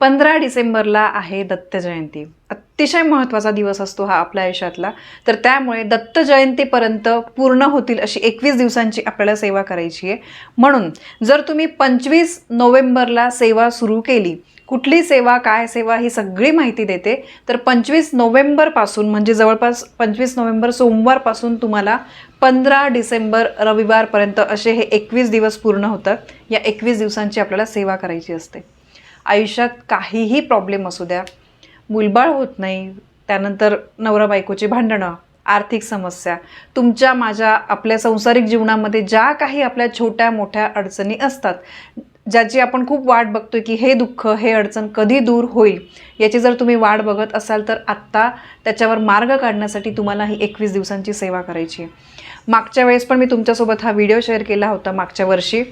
पंधरा डिसेंबरला आहे दत्त जयंती. अतिशय महत्त्वाचा दिवस असतो हा आपल्या आयुष्यातला. तर त्यामुळे दत्त जयंतीपर्यंत पूर्ण होतील अशी एकवीस दिवसांची आपल्याला सेवा करायची आहे. म्हणून जर तुम्ही पंचवीस नोव्हेंबरला सेवा सुरू केली कुठली सेवा काय सेवा ही सगळी माहिती देते तर पंचवीस नोव्हेंबरपासून म्हणजे जवळपास पंचवीस नोव्हेंबर सोमवारपासून तुम्हाला पंधरा डिसेंबर रविवारपर्यंत असे हे एकवीस दिवस पूर्ण होतात. या एकवीस दिवसांची आपल्याला सेवा करायची असते. आयुष्यात काहीही प्रॉब्लेम असू द्या मुलबाळ होत नाही त्यानंतर नवरा बायकोची भांडणं आर्थिक समस्या तुमच्या माझ्या आपल्या संसारिक जीवनामध्ये ज्या काही आपल्या छोट्या मोठ्या अडचणी असतात ज्याची आपण खूप वाट बघतोय की हे दुःख हे अडचण कधी दूर होईल याची जर तुम्ही वाट बघत असाल तर आत्ता त्याच्यावर मार्ग काढण्यासाठी तुम्हाला ही एकवीस दिवसांची सेवा करायची आहे. मागच्या वेळेस पण मी तुमच्यासोबत हा व्हिडिओ शेअर केला होता मागच्या वर्षी.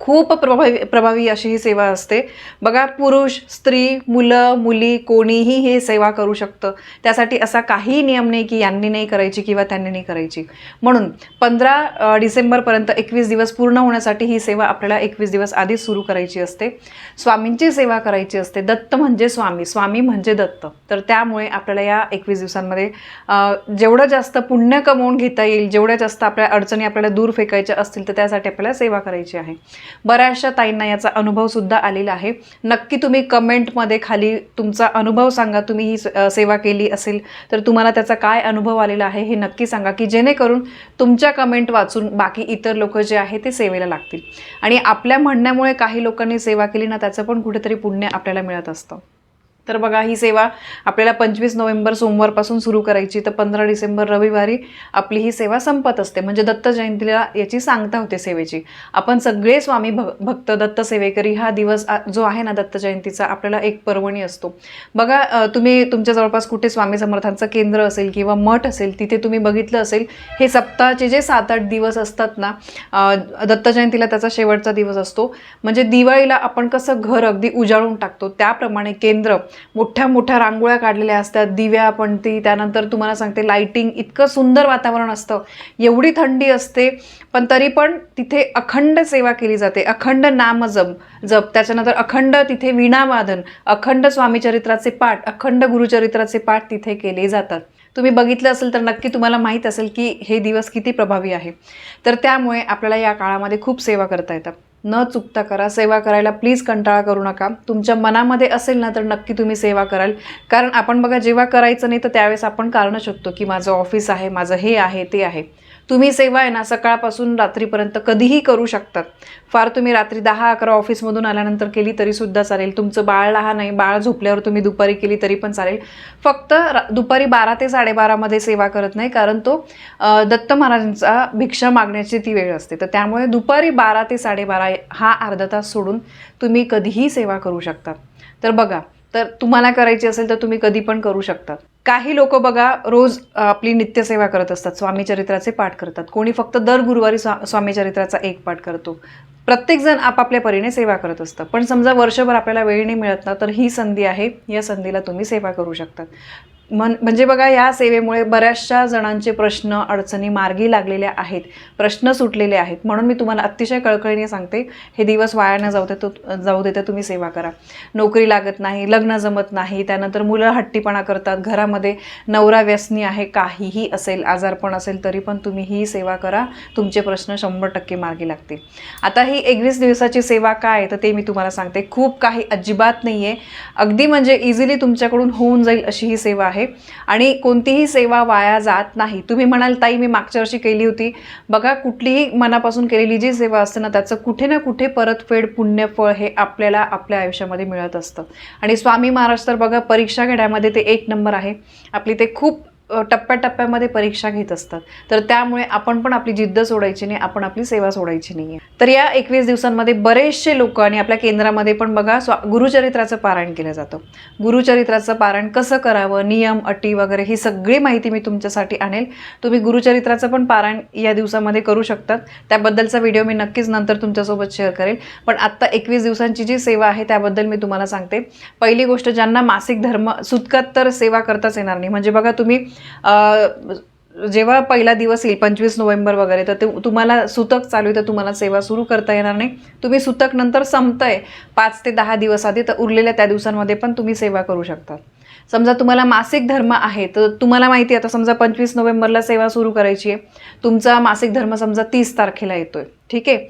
खूप प्रभावी प्रभावी अशी ही सेवा असते. बघा पुरुष स्त्री मुलं मुली कोणीही हे सेवा करू शकतं. त्यासाठी असा काही नियम नाही की यांनी नाही करायची किंवा त्यांनी नाही करायची. म्हणून पंधरा डिसेंबरपर्यंत एकवीस दिवस पूर्ण होण्यासाठी ही सेवा आपल्याला एकवीस दिवस आधीच सुरू करायची असते. स्वामींची सेवा करायची असते. दत्त म्हणजे स्वामी. स्वामी म्हणजे दत्त. तर त्यामुळे आपल्याला या एकवीस दिवसांमध्ये जेवढं जास्त पुण्य कमवून घेता येईल जेवढ्या जास्त आपल्या अडचणी आपल्याला दूर फेकायच्या असतील तर त्यासाठी आपल्याला सेवा करायची आहे. बऱ्याचशा ताईंना याचा अनुभव सुद्धा आलेला आहे. नक्की तुम्ही कमेंटमध्ये खाली तुमचा अनुभव सांगा. तुम्ही ही सेवा केली असेल तर तुम्हाला त्याचा काय अनुभव आलेला आहे हे नक्की सांगा की जेणेकरून तुमच्या कमेंट वाचून बाकी इतर लोक जे आहे ते सेवेला लागतील. आणि आपल्या म्हणण्यामुळे काही लोकांनी सेवा केली ना त्याचं पण कुठेतरी पुण्य आपल्याला मिळत असतं. तर बघा ही सेवा आपल्याला पंचवीस नोव्हेंबर सोमवारपासून सुरू करायची. तर पंधरा डिसेंबर रविवारी आपली ही सेवा संपत असते. म्हणजे दत्त जयंतीला याची सांगता होते सेवेची. आपण सगळे स्वामी भ भक्त दत्त सेवेकरी हा दिवस आ- जो आहे ना दत्त जयंतीचा आपल्याला एक पर्वणी असतो. बघा तुम्ही तुमच्या जवळपास कुठे स्वामी समर्थांचं केंद्र असेल किंवा मठ असेल तिथे तुम्ही बघितलं असेल हे सप्ताहाचे जे सात आठ दिवस असतात ना दत्त जयंतीला त्याचा शेवटचा दिवस असतो. म्हणजे दिवाळीला आपण कसं घर अगदी उजाळून टाकतो त्याप्रमाणे केंद्र मोठ्या मोठ्या रांगोळ्या काढलेल्या असतात दिव्या पण ती त्यानंतर तुम्हाला सांगते लाईटिंग इतकं सुंदर वातावरण असतं. एवढी थंडी असते पण तरी पण तिथे अखंड सेवा केली जाते. अखंड नामजप जप त्याच्यानंतर अखंड तिथे वीणावादन अखंड स्वामीचरित्राचे पाठ अखंड गुरुचरित्राचे पाठ तिथे केले जातात. तुम्ही बघितलं असेल तर नक्की तुम्हाला माहीत असेल की हे दिवस किती प्रभावी आहे. तर त्यामुळे आपल्याला या काळामध्ये खूप सेवा करता येतात. न चुकता करा सेवा करायला प्लीज कंटाळा करू नका. तुमच्या मनामध्ये असेल ना तर नक्की तुम्ही सेवा कराल. कारण आपण बघा जेव्हा करायचं नाही तर त्यावेळेस आपण कारणं शोधतो की माझं ऑफिस आहे माझं हे आहे ते आहे. तुम्ही सेवा आहे ना सकाळपासून रात्रीपर्यंत कधीही करू शकतात. फार तुम्ही रात्री दहा अकरा ऑफिसमधून आल्यानंतर केली तरीसुद्धा चालेल. तुमचं बाळ लहान आहे बाळ झोपल्यावर तुम्ही दुपारी केली तरी पण चालेल. फक्त रा दुपारी बारा ते साडेबारामध्ये सेवा करत नाही कारण तो दत्त महाराजांचा भिक्षा मागण्याची ती वेळ असते. तर त्यामुळे दुपारी बारा ते साडेबारा हा अर्धा तास सोडून तुम्ही कधीही सेवा करू शकता. तर बघा तर तुम्हाला करायची असेल तर तुम्ही कधी पण करू शकतात काही लोक बघा रोज आपली नित्यसेवा करत असतात स्वामी चरित्राचे पाठ करतात. कोणी फक्त दर गुरुवारी स्वा स्वामी चरित्राचा एक पाठ करतो. प्रत्येकजण आपापल्या परीने सेवा करत असतं. पण समजा वर्षभर आपल्याला वेळ नाही मिळत ना तर ही संधी आहे या संधीला तुम्ही सेवा करू शकतात. मन म्हणजे बघा या सेवेमुळे बऱ्याचशा जणांचे प्रश्न अडचणी मार्गी लागलेल्या आहेत. प्रश्न सुटलेले आहेत. म्हणून मी तुम्हाला अतिशय कळकळीने सांगते हे दिवस वाया न जाऊ देतो जाऊ देता तुम्ही सेवा करा. नोकरी लागत नाही लग्न जमत नाही त्यानंतर मुलं हट्टीपणा करतात घरामध्ये नवरा व्यसनी आहे काहीही असेल आजारपण असेल तरी पण तुम्ही ही सेवा करा. तुमचे प्रश्न शंभर टक्के मार्गी लागतील. आता ही एकवीस दिवसाची सेवा काय तर ते मी तुम्हाला सांगते. खूप काही अजिबात नाही आहे अगदी म्हणजे इझिली तुमच्याकडून होऊन जाईल अशी ही सेवा आहे. आणि कोणतीही सेवा वाया जात नाही. तुम्ही म्हणाल ताई मी मागच्या वर्षी केली होती. बघा कुठलीही मनापासून केलेली जी सेवा असते ना त्याचं कुठे ना कुठे परतफेड पुण्यफळ हे आपल्याला आपल्या आयुष्यामध्ये मिळत असतं. आणि स्वामी महाराज तर बघा परीक्षा घेण्यामध्ये ते एक नंबर आहे. आपली ते खूप टप्प्याटप्प्यामध्ये परीक्षा घेत असतात. तर त्यामुळे आपण पण आपली जिद्द सोडायची नाही आपण आपली सेवा सोडायची नाही आहे तर या एकवीस दिवसांमध्ये बरेचसे लोक आणि आपल्या केंद्रामध्ये पण बघा स्वा गुरुचरित्राचं पारायण केलं जातं. गुरुचरित्राचं पारायण कसं करावं नियम अटी वगैरे ही सगळी माहिती मी तुमच्यासाठी आणेल. तुम्ही गुरुचरित्राचं पण पारायण या दिवसामध्ये करू शकतात. त्याबद्दलचा व्हिडिओ मी नक्कीच नंतर तुमच्यासोबत शेअर करेल. पण आत्ता एकवीस दिवसांची जी सेवा आहे त्याबद्दल मी तुम्हाला सांगते. पहिली गोष्ट ज्यांना मासिक धर्म सुतकात तर सेवा करताच येणार नाही. म्हणजे बघा तुम्ही जेव्हा पहिला दिवस येईल पंचवीस नोव्हेंबर वगैरे तर ते तुम्हाला सुतक चालू आहे तर तुम्हाला सेवा सुरू करता येणार नाही. तुम्ही सुतक नंतर संपतंय पाच ते दहा दिवस आधी तर उरलेल्या त्या दिवसांमध्ये पण तुम्ही सेवा करू शकता. समजा तुम्हाला मासिक धर्म आहे तर तुम्हाला माहिती आहे आता समजा पंचवीस नोव्हेंबरला सेवा सुरू करायची आहे. तुमचा मासिक धर्म समजा तीस तारखेला येतोय ठीक आहे?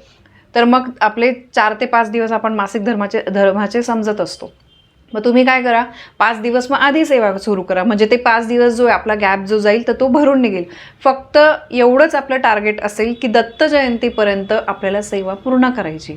तर मग आपले चार ते पाच दिवस आपण मासिक धर्माचे धर्माचे समजत असतो. मग तुम्ही काय करा पाच दिवस मग आधी सेवा सुरू करा. म्हणजे ते पाच दिवस जो आहे आपला गॅप जो जाईल तर तो भरून निघेल. फक्त एवढंच आपलं टार्गेट असेल की दत्त जयंतीपर्यंत आपल्याला सेवा पूर्ण करायची.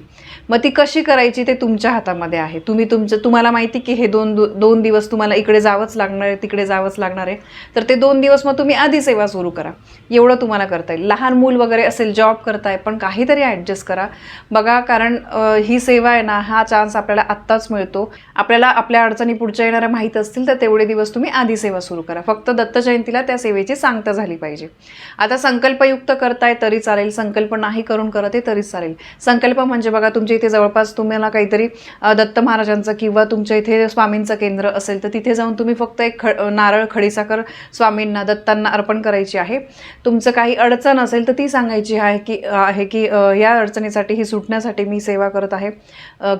मग ती कशी करायची ते तुमच्या हातामध्ये आहे. तुम्ही तुमचं तुम्हाला माहिती की हे दोन दोन दिवस तुम्हाला इकडे जावंच लागणार आहे तिकडे जावंच लागणार आहे. तर ते दोन दिवस मग तुम्ही आधी सेवा सुरू करा. एवढं तुम्हाला करता येईल. लहान मूल वगैरे असेल जॉब करताय पण काहीतरी ॲडजस्ट करा. बघा कारण ही सेवा आहे ना हा चान्स आपल्याला आत्ताच मिळतो. आपल्याला आपल्या अडचणी पुढच्या येणाऱ्या माहीत असतील तर तेवढे दिवस तुम्ही आधी सेवा सुरू करा. फक्त दत्त जयंतीला त्या सेवेची सांगता झाली पाहिजे. आता संकल्पयुक्त करताय तरी चालेल संकल्प नाही करून करत आहे तरी चालेल. संकल्प म्हणजे बघा तुमच्या इथे जवळपास तुम्हाला काहीतरी दत्त महाराजांचं किंवा तुमच्या इथे स्वामींचं केंद्र असेल तर तिथे जाऊन तुम्ही फक्त एक ख नारळ खडीसाखर स्वामींना दत्तांना अर्पण करायची आहे. तुमचं काही अडचण असेल तर ती सांगायची आहे की आहे की या अडचणीसाठी ही सुटण्यासाठी मी सेवा करत आहे.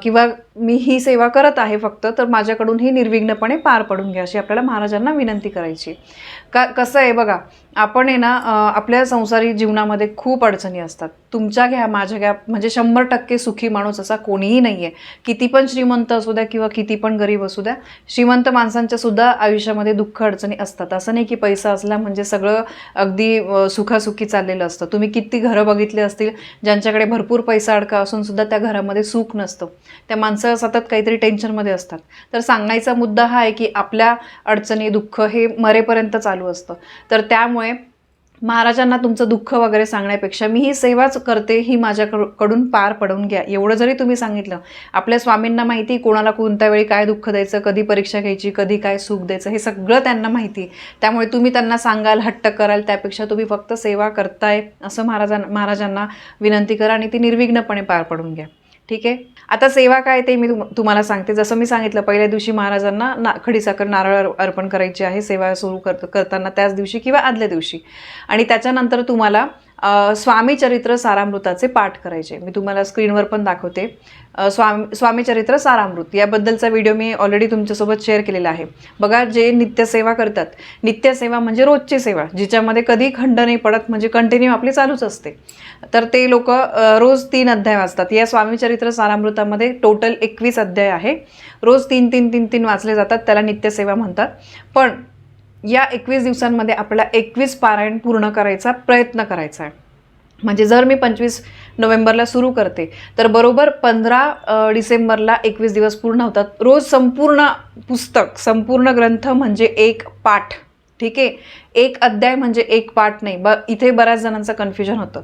किंवा मी ही सेवा करत आहे फक्त तर माझ्याकडून ही निर्विघ्नपणे पार पडून घ्या अशी आपल्याला महाराजांना विनंती करायची. का कसं आहे बघा आपण आहे ना आपल्या संसारी जीवनामध्ये खूप अडचणी असतात. तुमच्या घ्या माझ्या घ्या म्हणजे शंभर टक्के सुखी माणूस असा कोणीही नाही आहे किती पण श्रीमंत असू द्या किंवा किती पण गरीब असू द्या श्रीमंत माणसांच्या सुद्धा आयुष्यामध्ये दुःख अडचणी असतात. असं नाही की पैसा असला म्हणजे सगळं अगदी सुखासुखी चाललेलं असतं. तुम्ही किती घरं बघितली असतील ज्यांच्याकडे भरपूर पैसा अडका असून सुद्धा त्या घरामध्ये सुख नसतं. त्या माणसं सतत काहीतरी टेन्शनमध्ये असतात. तर सांगायचा मुद्दा हा आहे की आपल्या अडचणी दुःख हे मरेपर्यंत चालू असतं. तर त्यामुळे महाराजांना तुमचं दुःख वगैरे सांगण्यापेक्षा मी ही सेवाच करते ही माझ्याकडून पार पडवून घ्या. एवढं जरी तुम्ही सांगितलं आपल्या स्वामींना माहिती कोणाला कोणत्या वेळी काय दुःख द्यायचं कधी परीक्षा घ्यायची कधी काय सुख द्यायचं हे सगळं त्यांना माहिती आहे. त्यामुळे तुम्ही त्यांना सांगाल हट्ट कराल त्यापेक्षा तुम्ही फक्त सेवा करताय असं महाराजां महाराजांना विनंती करा आणि ती निर्विघ्नपणे पार पडून घ्या. ठीक आहे? आता सेवा काय ते मी तुम्हाला सांगते. जसं मी सांगितलं पहिल्या दिवशी महाराजांना ना खडीसाखर नारळ अर्पण करायची आहे. सेवा सुरू कर करताना त्याच दिवशी किंवा आदल्या दिवशी. आणि त्याच्यानंतर तुम्हाला स्वामी चरित्र सारामृताचे पाठ करायचे. मी तुम्हाला स्क्रीनवर पण दाखवते. स्वामी स्वामी चरित्र सारामृत. याबद्दलचा व्हिडिओ मी ऑलरेडी तुमच्यासोबत शेअर केलेला आहे. बघा जे नित्यसेवा करतात. नित्यसेवा म्हणजे रोजची सेवा जिच्यामध्ये कधी खंड नाही पडत म्हणजे कंटिन्यू आपली चालूच असते. तर ते लोक रोज तीन अध्याय वाचतात. या स्वामी चरित्र सारामृतामध्ये टोटल एकवीस अध्याय आहे. रोज तीन तीन तीन तीन वाचले जातात त्याला नित्यसेवा म्हणतात. पण या एकवीस दिवसांमध्ये आपल्याला एकवीस पारायण पूर्ण करायचा प्रयत्न करायचा आहे. म्हणजे जर मी पंचवीस नोव्हेंबरला सुरू करते तर बरोबर पंधरा डिसेंबरला एकवीस दिवस पूर्ण होतात. रोज संपूर्ण पुस्तक संपूर्ण ग्रंथ म्हणजे एक पाठ ठीक आहे? एक अध्याय म्हणजे एक पाठ नाही. ब इथे बऱ्याच जणांचं कन्फ्युजन होतं.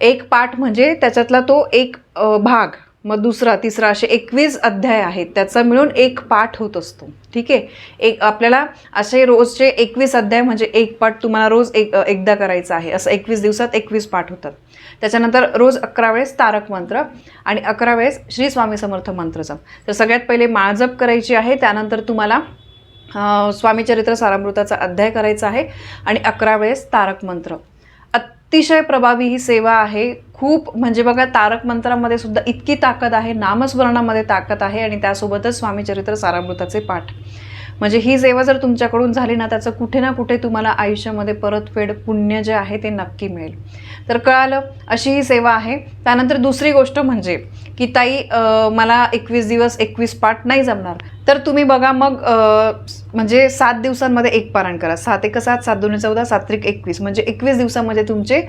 एक पाठ म्हणजे त्याच्यातला तो एक भाग. मग दुसरा तिसरा असे एकवीस अध्याय आहेत. त्याचा मिळून एक पाठ होत असतो. ठीक आहे? एक आपल्याला असे रोजचे एकवीस अध्याय म्हणजे एक पाठ तुम्हाला रोज एक एकदा करायचा आहे. असं एकवीस दिवसात एकवीस पाठ होतात. त्याच्यानंतर रोज अकरा वेळेस तारक मंत्र आणि अकरा वेळेस श्री स्वामी समर्थ मंत्र तर सगळ्यात पहिले माळजप करायची आहे. त्यानंतर तुम्हाला स्वामीचरित्र सारामृताचा अध्याय करायचा आहे आणि अकरा वेळेस तारक मंत्र. अतिशय प्रभावी ही सेवा आहे. खूप म्हणजे बघा तारक मंत्रामध्ये सुद्धा इतकी ताकद आहे नामस्मरणामध्ये ताकद आहे आणि त्यासोबतच स्वामीचरित्र सारामृताचे पाठ. म्हणजे ही सेवा जर तुमच्याकडून झाली ना त्याचं कुठे ना कुठे तुम्हाला आयुष्यामध्ये परतफेड पुण्य जे आहे ते नक्की मिळेल. तर कळालं? अशी ही सेवा आहे. त्यानंतर दुसरी गोष्ट म्हणजे की ताई मला एकवीस दिवस एकवीस पाठ नाही जमणार. तर तुम्ही बघा मग म्हणजे सात दिवसांमध्ये एक पारायण करा. सात एक सात सात दोन चौदा सात त्रिक एकवीस. म्हणजे एकवीस दिवसामध्ये तुमचे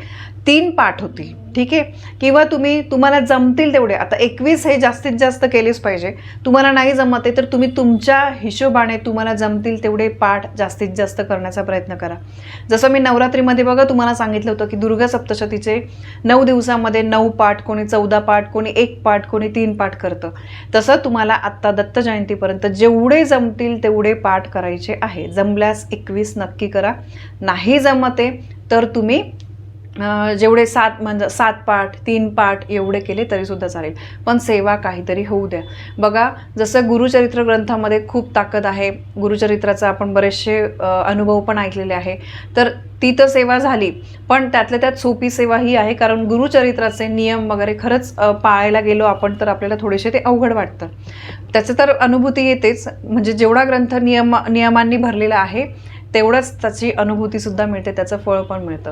तीन पाठ होतील. ठीक आहे? किंवा तुम्ही तुम्हाला जमतील तेवढे. आता एकवीस हे जास्तीत जास्त केलेच पाहिजे. तुम्हाला नाही जमत आहे तर तुम्ही तुमच्या हिशोबाने तुम्हाला जमतील तेवढे पाठ जास्तीत जास्त करण्याचा प्रयत्न करा. जसं मी नवरात्रीमध्ये बघा तुम्हाला सांगितलं होतं की दुर्गा सप्तशतीचे नऊ दिवसामध्ये नऊ पाठ कोणी चौदा पाठ कोणी एक पाठ कोणी तीन पाठ करतं. तसं तुम्हाला आत्ता दत्त जयंतीपर्यंत जेवढे जमतील तेवढे पाठ करायचे आहे. जमल्यास एकवीस नक्की करा. नाही जमते तर तुम्ही जेवढे सात म्हणजे सात पाठ तीन पाठ एवढे केले तरीसुद्धा चालेल. पण सेवा काहीतरी होऊ द्या. बघा जसं गुरुचरित्र ग्रंथामध्ये खूप ताकद आहे गुरुचरित्राचा आपण बरेचसे अनुभव पण ऐकलेले आहे तर ती तर सेवा झाली. पण त्यातल्या त्यात सोपी सेवा ही आहे कारण गुरुचरित्राचे नियम वगैरे खरंच पाळायला गेलो आपण तर आपल्याला थोडेसे ते अवघड वाटतं. त्याचं तर अनुभूती येतेच. म्हणजे जेवढा ग्रंथ नियम नियमांनी भरलेला आहे तेवढंच त्याची अनुभूतीसुद्धा मिळते त्याचं फळ पण मिळतं.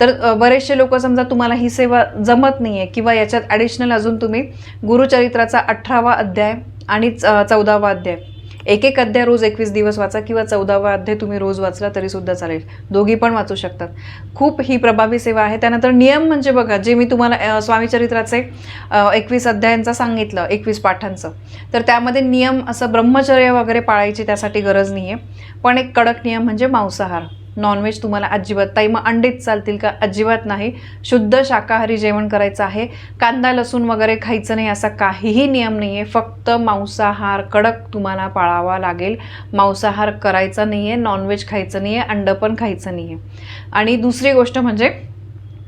तर बरेचसे लोक समजा तुम्हाला ही सेवा जमत नाही आहे किंवा याच्यात ॲडिशनल अजून तुम्ही गुरुचरित्राचा अठरावा अध्याय आणि च- चौदावा अध्याय एक एक अध्याय रोज एकवीस दिवस वाचा किंवा चौदावा अध्याय तुम्ही रोज वाचला तरीसुद्धा चालेल. दोघी पण वाचू शकतात. खूप ही प्रभावी सेवा आहे. त्यानंतर नियम म्हणजे बघा जे मी तुम्हाला स्वामीचरित्राचे एकवीस अध्यायांचा सांगितलं एकवीस पाठांचं. तर त्यामध्ये नियम असं ब्रह्मचर्य वगैरे पाळायची त्यासाठी गरज नाही आहे पण एक कडक नियम म्हणजे मांसाहार. नॉनव्हेज तुम्हाला अजिबात ताई मग अंडेच चालतील का? अजिबात नाही. शुद्ध शाकाहारी जेवण करायचं आहे. कांदा लसूण वगैरे खायचं नाही असा काहीही नियम नाही आहे फक्त मांसाहार कडक तुम्हाला पाळावा लागेल. मांसाहार करायचा नाही आहे नॉनव्हेज खायचं नाही आहे अंडं पण खायचं नाही आहे आणि दुसरी गोष्ट म्हणजे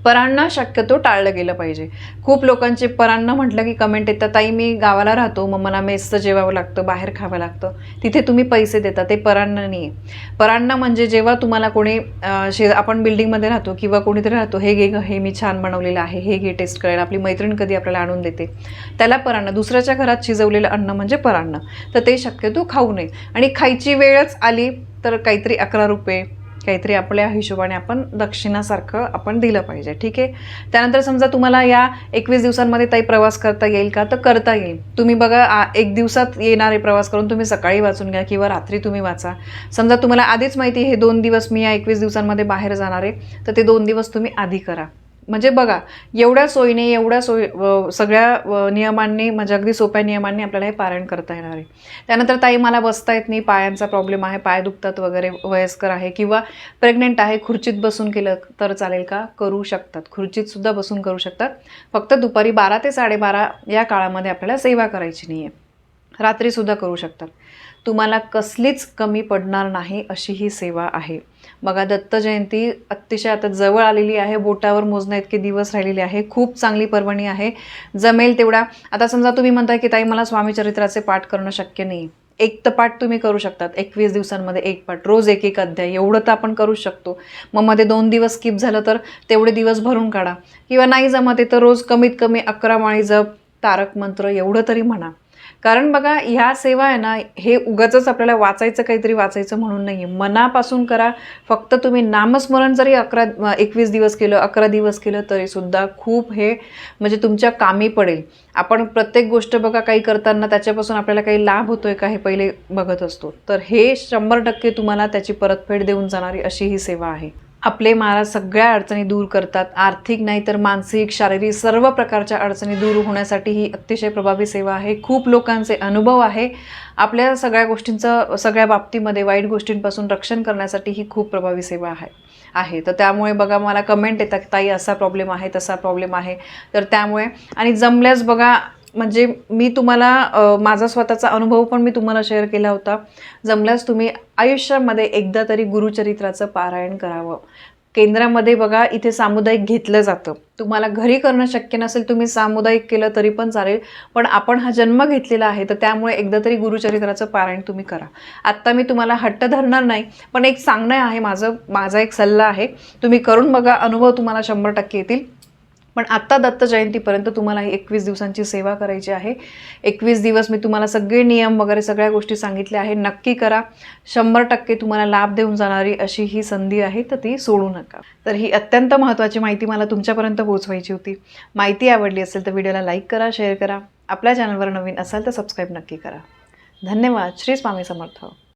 परांना शक्यतो टाळलं गेलं पाहिजे. खूप लोकांचे परांना म्हटलं की कमेंट येतात ताई मी गावाला राहतो मग मला मेसचं जेवावं लागतं बाहेर खावं लागतं. तिथे तुम्ही पैसे देता ते परांना नाही आहे परांना म्हणजे जेव्हा तुम्हाला कोणी शे आपण बिल्डिंगमध्ये राहतो किंवा कोणीतरी राहतो हे घे ग, हे मी छान बनवलेलं आहे हे घे टेस्ट करायला आपली मैत्रीण कधी आपल्याला आणून देते. त्याला परांना दुसऱ्याच्या घरात शिजवलेलं अन्न म्हणजे परांना. तर ते शक्यतो खाऊ नये. आणि खायची वेळच आली तर काहीतरी अकरा रुपये काहीतरी आपल्या हिशोबाने आपण दक्षिणासारखं आपण दिलं पाहिजे ठीक आहे? त्यानंतर समजा तुम्हाला या एकवीस दिवसांमध्ये ताई प्रवास करता येईल का? तर करता येईल. तुम्ही बघा एक दिवसात येणारे प्रवास करून तुम्ही सकाळी वाचून घ्या किंवा रात्री तुम्ही वाचा. समजा तुम्हाला आधीच माहिती आहे, हे दोन दिवस मी या एकवीस दिवसांमध्ये बाहेर जाणार आहे तर ते दोन दिवस तुम्ही आधी करा. म्हणजे बघा एवढ्या सोयीने एवढ्या सोयी व- सगळ्या व- नियमांनी म्हणजे अगदी सोप्या नियमांनी आपल्याला हे पारायण करता येणार आहे. त्यानंतर ताई मला बसता येत नाही पायांचा प्रॉब्लेम आहे पाय दुखतात वगैरे वयस्कर आहे किंवा प्रेग्नेंट आहे खुर्चीत बसून केलं तर चालेल का? करू शकतात. खुर्चीतसुद्धा बसून करू शकतात. फक्त दुपारी बारा ते साडेबारा या काळामध्ये आपल्याला सेवा करायची नाही आहे रात्रीसुद्धा करू शकतात. तुम्हाला कसलीच कमी पडणार नाही अशी ही सेवा आहे. बघा दत्त जयंती अतिशय आता जवळ आलेली आहे बोटावर मोजण्या इतके दिवस राहिलेले आहे खूप चांगली पर्वणी आहे. जमेल तेवढा. आता समजा तुम्ही म्हणताय की ताई मला स्वामीचरित्राचे पाठ करणं शक्य नाही. एक तर पाठ तुम्ही करू शकतात. एकवीस दिवसांमध्ये एक पाठ. रोज एक एक अध्याय. एवढं तर आपण करू शकतो. मग मध्ये दोन दिवस स्किप झालं तर तेवढे दिवस भरून काढा. किंवा नाही जमत तर रोज कमीत कमी अकरा माळी जप तारक मंत्र एवढं तरी म्हणा. कारण बघा ह्या सेवा आहे ना हे उगाचच आपल्याला वाचायचं काहीतरी वाचायचं म्हणून नाही आहे मनापासून करा. फक्त तुम्ही नामस्मरण जरी अकरा एकवीस दिवस केलं अकरा दिवस केलं तरीसुद्धा खूप हे म्हणजे तुमच्या कामी पडेल. आपण प्रत्येक गोष्ट बघा काही करताना त्याच्यापासून आपल्याला काही लाभ होतोय का हे पहिले बघत असतो. तर हे शंभर टक्के तुम्हाला त्याची परतफेड देऊन जाणारी अशी ही सेवा आहे. आपले महाराज सगळ्या अडचणी दूर करतात. आर्थिक नाही तर मानसिक शारीरिक सर्व प्रकारच्या अडचणी दूर होण्यासाठी ही अतिशय प्रभावी सेवा आहे. खूप लोकांचे अनुभव आहे. आपल्या सगळ्या गोष्टींचं सगळ्या बाबतीमध्ये वाईट गोष्टींपासून रक्षण करण्यासाठी ही खूप प्रभावी सेवा आहे. आहे. तर त्यामुळे बघा मला कमेंट येतात ताई असा प्रॉब्लेम आहे तसा प्रॉब्लेम आहे. तर त्यामुळे आणि जमल्यास बघा म्हणजे मी तुम्हाला माझा स्वतःचा अनुभव पण मी तुम्हाला शेअर केला होता. जमल्यास तुम्ही आयुष्यामध्ये एकदा तरी गुरुचरित्राचं पारायण करावं. केंद्रामध्ये बघा इथे सामुदायिक घेतलं जातं. तुम्हाला घरी करणं शक्य नसेल तुम्ही सामुदायिक केलं तरी पण चालेल. पण आपण हा जन्म घेतलेला आहे तर त्यामुळे एकदा तरी गुरुचरित्राचं पारायण तुम्ही करा. आत्ता मी तुम्हाला हट्ट धरणार नाही पण एक सांगणं आहे माझं माझा एक सल्ला आहे. तुम्ही करून बघा अनुभव तुम्हाला शंभर टक्के येतील. पण आत्ता दत्त जयंतीपर्यंत तुम्हाला ही एकवीस दिवसांची सेवा करायची आहे. एकवीस दिवस मी तुम्हाला सगळे नियम वगैरे सगळ्या गोष्टी सांगितल्या आहे नक्की करा. शंभर टक्के तुम्हाला लाभ देऊन जाणारी अशी ही संधी आहे तर ती सोडू नका. तर ही अत्यंत महत्त्वाची माहिती मला तुमच्यापर्यंत पोहोचवायची होती. माहिती आवडली असेल तर व्हिडिओला लाईक करा शेअर करा. आपल्या चॅनलवर नवीन असाल तर सबस्क्राईब नक्की करा. धन्यवाद. श्री स्वामी समर्थ.